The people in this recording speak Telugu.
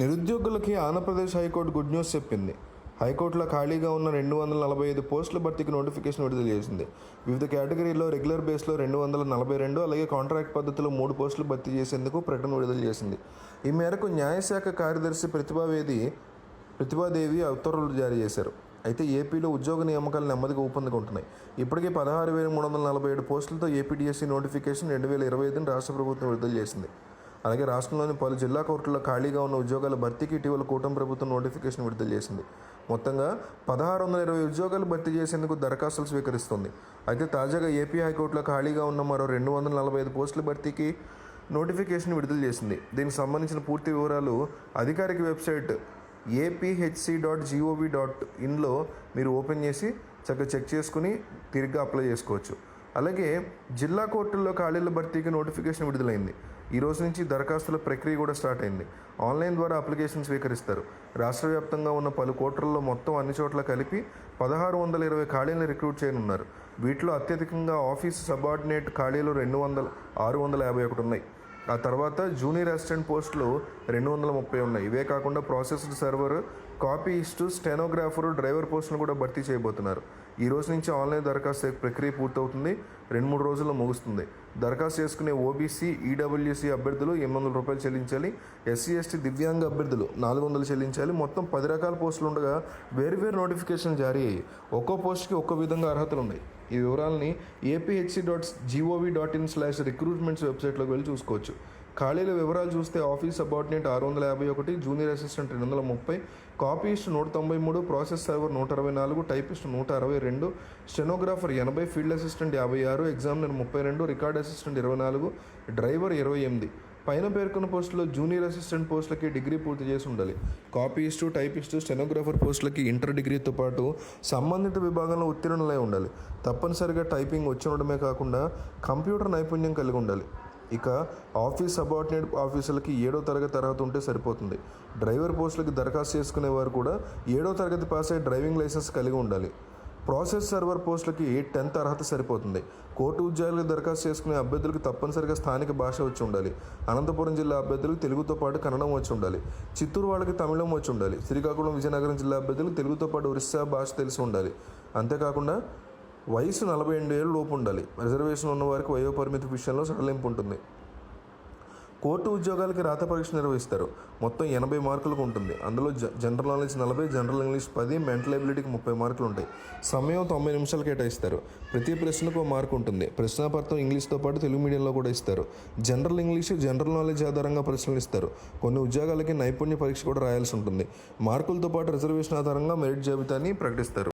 నిరుద్యోగులకి ఆంధ్రప్రదేశ్ హైకోర్టు గుడ్ న్యూస్ చెప్పింది. హైకోర్టులో ఖాళీగా ఉన్న రెండు వందల నలభై ఐదు పోస్టుల భర్తీకి నోటిఫికేషన్ విడుదల చేసింది. వివిధ కేటగిరీలో రెగ్యులర్ బేస్లో రెండు వందల నలభై రెండు అలాగే కాంట్రాక్ట్ పద్ధతిలో మూడు పోస్టులు భర్తీ చేసేందుకు ప్రకటన విడుదల చేసింది. ఈ మేరకు న్యాయశాఖ కార్యదర్శి ప్రతిభావేది ప్రతిభాదేవి ఉత్తర్వులు జారీ చేశారు. అయితే ఏపీలో ఉద్యోగ నియామకాలు నెమ్మదిగా ఊపందుకుంటున్నాయి. ఇప్పటికే పదహారు వేల మూడు వందల నలభై ఏడు పోస్టులతో ఏపీడీఎస్సీ నోటిఫికేషన్ రెండు వేల ఇరవై ఐదుని రాష్ట్ర ప్రభుత్వం విడుదల చేసింది. అలాగే రాష్ట్రంలోని పలు జిల్లా కోర్టుల్లో ఖాళీగా ఉన్న ఉద్యోగాల భర్తీకి ఇటీవల కూటమి ప్రభుత్వం నోటిఫికేషన్ విడుదల చేసింది. మొత్తంగా పదహారు వందల ఇరవై ఉద్యోగాలు భర్తీ చేసేందుకు దరఖాస్తులు స్వీకరిస్తుంది. అయితే తాజాగా ఏపీ హైకోర్టులో ఖాళీగా ఉన్న మరో రెండు వందల నలభై ఐదు పోస్టుల భర్తీకి నోటిఫికేషన్ విడుదల చేసింది. దీనికి సంబంధించిన పూర్తి వివరాలు అధికారిక website APHC dot GOV dot ఇన్లో మీరు ఓపెన్ చేసి చక్కగా చెక్ చేసుకుని తిరిగి అప్లై చేసుకోవచ్చు. అలాగే జిల్లా కోర్టుల్లో ఖాళీల భర్తీకి నోటిఫికేషన్ విడుదలైంది. ఈ రోజు నుంచి దరఖాస్తుల ప్రక్రియ కూడా స్టార్ట్ అయింది. ఆన్లైన్ ద్వారా అప్లికేషన్ స్వీకరిస్తారు. రాష్ట్ర వ్యాప్తంగా ఉన్న పలు కోర్టుల్లో మొత్తం అన్ని చోట్ల కలిపి పదహారు వందల ఇరవై ఖాళీలను రిక్రూట్ చేయనున్నారు. వీటిలో అత్యధికంగా ఆఫీస్ సబార్డినేట్ ఖాళీలు రెండు వందల ఆరు వందల యాభై ఒకటి ఉన్నాయి. ఆ తర్వాత జూనియర్ అసిస్టెంట్ పోస్టులు రెండు వందల ముప్పై ఉన్నాయి. ఇవే కాకుండా processed server copyist stenographer driver పోస్టును కూడా భర్తీ చేయబోతున్నారు. ఈ రోజు నుంచి ఆన్లైన్ దరఖాస్తు ప్రక్రియ పూర్తవుతుంది. రెండు మూడు రోజుల్లో ముగుస్తుంది. దరఖాస్తు చేసుకునే ఓబీసీ ఈడబ్ల్యూసీ అభ్యర్థులు ఎనిమిది వందల రూపాయలు చెల్లించాలి. ఎస్సీ ఎస్టీ దివ్యాంగ అభ్యర్థులు నాలుగు వందలు చెల్లించాలి. మొత్తం పది రకాల పోస్టులు ఉండగా వేరువేరు నోటిఫికేషన్ జారీ అయ్యాయి. ఒక్కో పోస్ట్కి ఒక్కో విధంగా అర్హతలు ఉన్నాయి. ఈ వివరాలని APHC dot GOV dot in slash recruitments వెబ్సైట్లోకి వెళ్ళి చూసుకోవచ్చు. ఖాళీల వివరాలు చూస్తే ఆఫీస్ సబార్డినేట్ ఆరు వందల యాభై ఒకటి జూనియర్ అసిస్టెంట్ రెండు వందల ముప్పై కాపీస్ట్ నూట తొంభై మూడు ప్రాసెస్ సర్వర్ నూట అరవై నాలుగు టైపిస్ట్ నూట అరవై రెండు స్టెనోగ్రాఫర్ ఎనభై ఫీల్డ్ అసిస్టెంట్ యాభై ఆరు ఎగ్జామినర్ ముప్పై రెండు రికార్డ్ అసిస్టెంట్ ఇరవై నాలుగు డ్రైవర్ ఇరవై ఎనిమిది. పైన పేర్కొన్న పోస్టులో జూనియర్ అసిస్టెంట్ పోస్టులకి డిగ్రీ పూర్తి చేసి ఉండాలి. కాపీయిస్టు టైపిస్టు స్టెనోగ్రాఫర్ పోస్టులకి ఇంటర్ డిగ్రీతో పాటు సంబంధిత విభాగంలో ఉత్తీర్ణులై ఉండాలి. తప్పనిసరిగా టైపింగ్ వచ్చి ఉండడమే కాకుండా కంప్యూటర్ నైపుణ్యం కలిగి ఉండాలి. ఇక ఆఫీస్ సబార్డినేట్ ఆఫీసులకి ఏడో తరగతి అర్హత ఉంటే సరిపోతుంది. డ్రైవర్ పోస్టులకి దరఖాస్తు చేసుకునే వారు కూడా ఏడో తరగతి పాస్ అయ్యి డ్రైవింగ్ లైసెన్స్ కలిగి ఉండాలి. ప్రాసెస్ సర్వర్ పోస్టులకి టెన్త్ అర్హత సరిపోతుంది. కోర్టు ఉద్యోగాలకు దరఖాస్తు చేసుకునే అభ్యర్థులకు తప్పనిసరిగా స్థానిక భాష వచ్చి ఉండాలి. అనంతపురం జిల్లా అభ్యర్థులకు తెలుగుతో పాటు కన్నడం వచ్చి ఉండాలి. చిత్తూరు వాళ్ళకి తమిళం వచ్చి ఉండాలి. శ్రీకాకుళం విజయనగరం జిల్లా అభ్యర్థులకు తెలుగుతో పాటు ఒరిస్సా భాష తెలిసి ఉండాలి. అంతేకాకుండా వయసు నలభై ఎనిమిది ఏళ్ళు లోపు ఉండాలి. రిజర్వేషన్ ఉన్న వారికి వయో పరిమితి విషయంలో సడలింపు ఉంటుంది. కోర్టు ఉద్యోగాలకి రాత పరీక్ష నిర్వహిస్తారు. మొత్తం ఎనభై మార్కులకు ఉంటుంది. అందులో జనరల్ నాలెడ్జ్ నలభై జనరల్ ఇంగ్లీష్ పది మెంటల్ ఎబిలిటీకి ముప్పై మార్కులు ఉంటాయి. సమయం తొంభై నిమిషాలు కేటాయిస్తారు. ప్రతి ప్రశ్నకు మార్కు ఉంటుంది. ప్రశ్నాపత్రం ఇంగ్లీష్తో పాటు తెలుగు మీడియంలో కూడా ఇస్తారు. జనరల్ ఇంగ్లీష్ జనరల్ నాలెడ్జ్ ఆధారంగా ప్రశ్నలు ఇస్తారు. కొన్ని ఉద్యోగాలకి నైపుణ్య పరీక్ష కూడా రాయాల్సి ఉంటుంది. మార్కులతో పాటు రిజర్వేషన్ ఆధారంగా మెరిట్ జాబితాని ప్రకటిస్తారు.